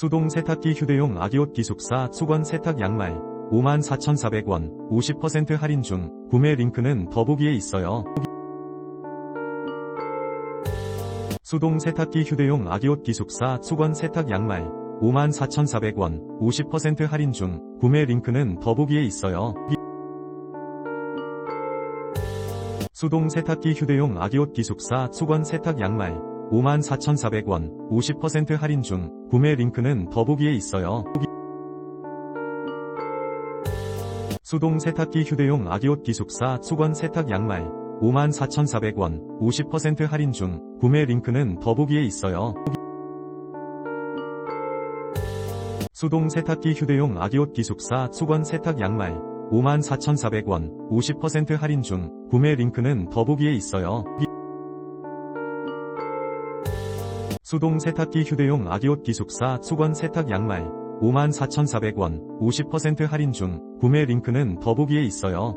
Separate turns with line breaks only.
수동 세탁기 휴대용 아기옷 기숙사 수건 세탁 양말 54,400원 50% 할인 중 구매 링크는 더보기에 있어요. 수동 세탁기 휴대용 아기옷 기숙사 수건 세탁 양말 54,400원 50% 할인 중 구매 링크는 더보기에 있어요. 수동 세탁기 휴대용 아기옷 기숙사 수건 세탁 양말 54,400원 50% 할인 중 구매 링크는 더보기에 있어요. 수동 세탁기 휴대용 아기옷 기숙사 수건 세탁 양말 54,400원 50% 할인 중 구매 링크는 더보기에 있어요. 수동 세탁기 휴대용 아기옷 기숙사 수건 세탁 양말 54,400원 50% 할인 중 구매 링크는 더보기에 있어요. 수동 세탁기 휴대용 아기옷 기숙사 수건 세탁 양말 54,400원 50% 할인 중 구매 링크는 더보기에 있어요.